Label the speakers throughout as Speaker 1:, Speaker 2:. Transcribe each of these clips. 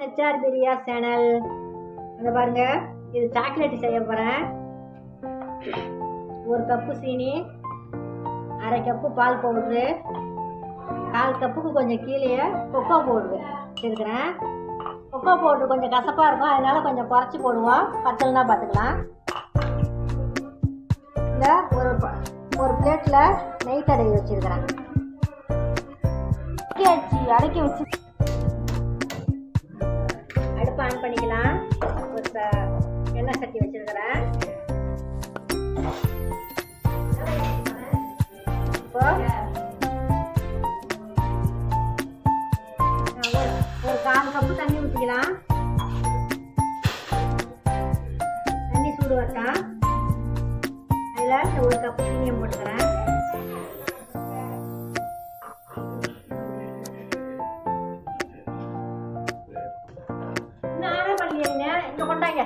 Speaker 1: HR Priya channel அங்கே பாருங்க இது சாக்லேட் செய்ய போகிறேன் ஒரு கப்பு சீனி அரை கப்பு பால் பவுட்ரு கால் கப்புக்கு கொஞ்சம் கீழே கொக்கோ பவுட்ரு வச்சுருக்கிறேன். கொக்கோ பவுட்ரு கொஞ்சம் கசப்பாக இருக்கும் அதனால கொஞ்சம் குறைச்சி போடுவோம். பத்தலைன்னா பார்த்துக்கலாம். இந்த ஒரு ஒரு பிளேட்டில் நெய் தடவி வச்சுருக்கிறேன்.
Speaker 2: அடக்கி வச்சு
Speaker 1: ஆன் பண்ணிக்கலாம். ஒரு ச- எண்ணெய் சட்டி வச்சிருக்கிறேன். இப்போ ஒரு கால் கப்பு தண்ணி ஊற்றிக்கலாம் தண்ணி சூடு வரட்டான் அதில் ஒரு கப்பு சீனியை போட்டுக்கிறேன். இங்க கொண்டாங்க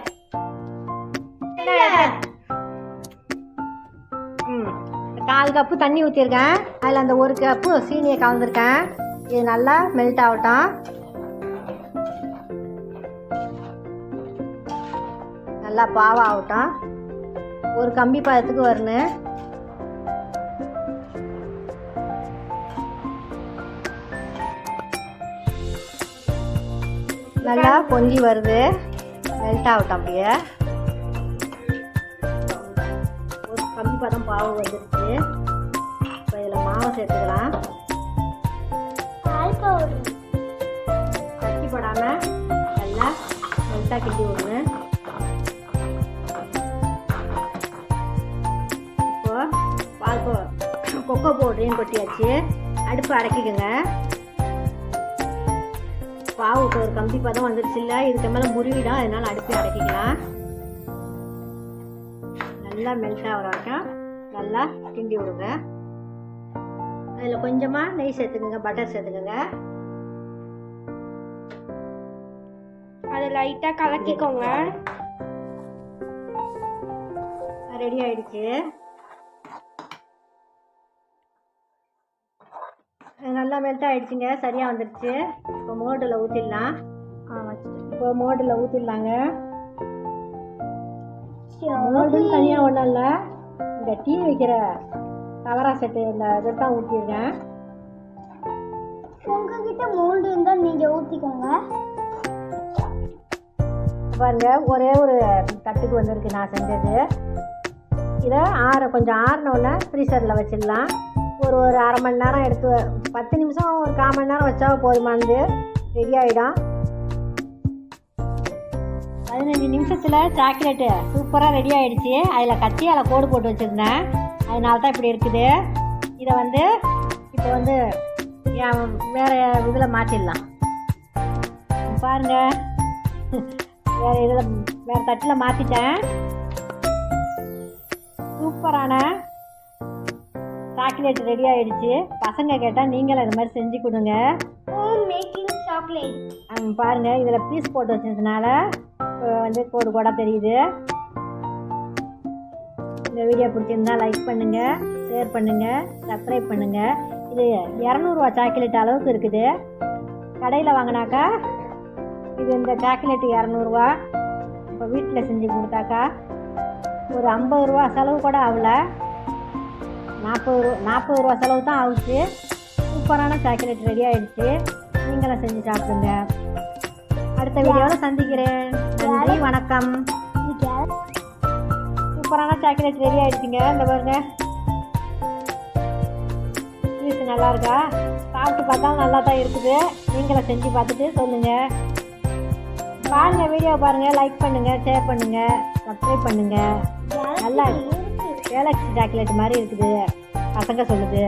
Speaker 1: ம் கால் கப்பு தண்ணி ஊற்றிருக்கேன் அதில் அந்த ஒரு கப்பு சீனியை கலந்துருக்கேன். இது நல்லா மெல்ட் ஆகட்டும். நல்லா பாவம் ஆகட்டும் ஒரு கம்பி பதத்துக்கு வரணும். நல்லா பொங்கி வருது. மெல்ட் ஆகட்டும் அப்படியே ஒரு கம்பி பதம் பாவு வந்துருச்சு. இப்போ இதில் மாவை சேர்த்துக்கலாம். கட்டி போடாமல் நல்லா மெல்ட்டாக கிண்டி விடணும் இப்போ பால் கொக்கோ பவுடரையும் கொட்டியாச்சு. அடுப்பு அடக்கிக்கோங்க. பாவுக்கு ஒரு கம்பி பதம் வந்துருச்சு இல்லை இதுக்கு மேலே முருவிடும் அதனால அடுப்பை அடக்கிக்கலாம் நல்லா மெல்ட் ஆகிற வரைக்கும் நல்லா கிண்டி விடுங்க. அதில் கொஞ்சமாக நெய் சேர்த்துக்கோங்க பட்டர் சேர்த்துக்கோங்க.
Speaker 2: அதை லைட்டாக கலக்கிக்கோங்க.
Speaker 1: ரெடி ஆயிடுச்சு. நல்லா மெல்ட் ஆயிடுச்சுங்க. சரியாக வந்துடுச்சு இப்போ மோட்டில் ஊற்றிடலாம் இப்போ மோட்டில் ஊற்றிடலாங்க மோல்டுன்னு தனியாக ஒன்றும் இல்லை. இந்த டீ வைக்கிற தவறா செட்டு இந்த இதை தான் ஊற்றிருக்கேன்
Speaker 2: உங்ககிட்ட மோல்டு இருந்தால் நீங்கள் ஊற்றிக்கோங்க
Speaker 1: பாருங்க ஒரே ஒரு தட்டுக்கு வந்திருக்கு நான் செஞ்சது. இதை ஆற கொஞ்சம் ஆறினோடனே ஃப்ரீசரில் வச்சிடலாம். ஒரு ஒரு அரை மணி நேரம் எடுத்து பத்து நிமிஷம் ஒரு கால் மணி நேரம் வச்சா போதுமானது ரெடி ஆகிடும் பதினஞ்சு நிமிஷத்தில் சாக்லேட்டு சூப்பராக ரெடி ஆகிடுச்சு அதில் கத்தியால் கோடு போட்டு வச்சுருந்தேன். அதனால தான் இப்படி இருக்குது. இதை வந்து இப்போ வந்து வேறு இதில் மாற்றிடலாம் பாருங்க. வேறு இதில் வேறு தட்டில் மாற்றிட்டேன் சூப்பரான சாக்லேட் ரெடி ஆயிடுச்சு. பசங்க கேட்டால் நீங்களும் இது மாதிரி செஞ்சு கொடுங்க.
Speaker 2: ஹோம் மேக்கிங் சாக்லேட்
Speaker 1: அங்க பாருங்க இதில் பீஸ் போட்டு வச்சதுனால வந்து கோடு கூட தெரியுது. இந்த வீடியோ பிடிச்சிருந்தா லைக் பண்ணுங்க ஷேர் பண்ணுங்க சப்ஸ்கிரைப் பண்ணுங்க. இது இரநூறுவா சாக்லேட் அளவுக்கு இருக்குது. கடையில் வாங்கினாக்கா இது இந்த சாக்லேட் இரநூறுவா இப்போ வீட்டில் செஞ்சு கொடுத்தாக்கா ஒரு ஐம்பது ரூபா செலவு கூட ஆகல. நாற்பது ரூபா நாற்பது ரூபா செலவு தான் ஆகுச்சு. சூப்பரான சாக்லேட் ரெடி ஆகிடுச்சு நீங்களும் செஞ்சு சாப்பிடுங்க. அடுத்த வீடியோவில் சந்திக்கிறேன். நன்றி வணக்கம். சூப்பரான சாக்லேட் ரெடி ஆகிடுச்சிங்க இந்த பாருங்க. ஜூஸ் நல்லா இருக்கா? சாப்பிட்டு பார்த்தா நல்லா தான் இருக்குது. நீங்களும் செஞ்சு பார்த்துட்டு சொல்லுங்கள் பாருங்கள் வீடியோ பாருங்கள் லைக் பண்ணுங்கள் ஷேர் பண்ணுங்கள் சப்ஸ்கிரைப் பண்ணுங்கள் நல்லா கேலக்ஸி சாக்லேட் மாதிரி இருக்குது. பசங்க சொல்லுது.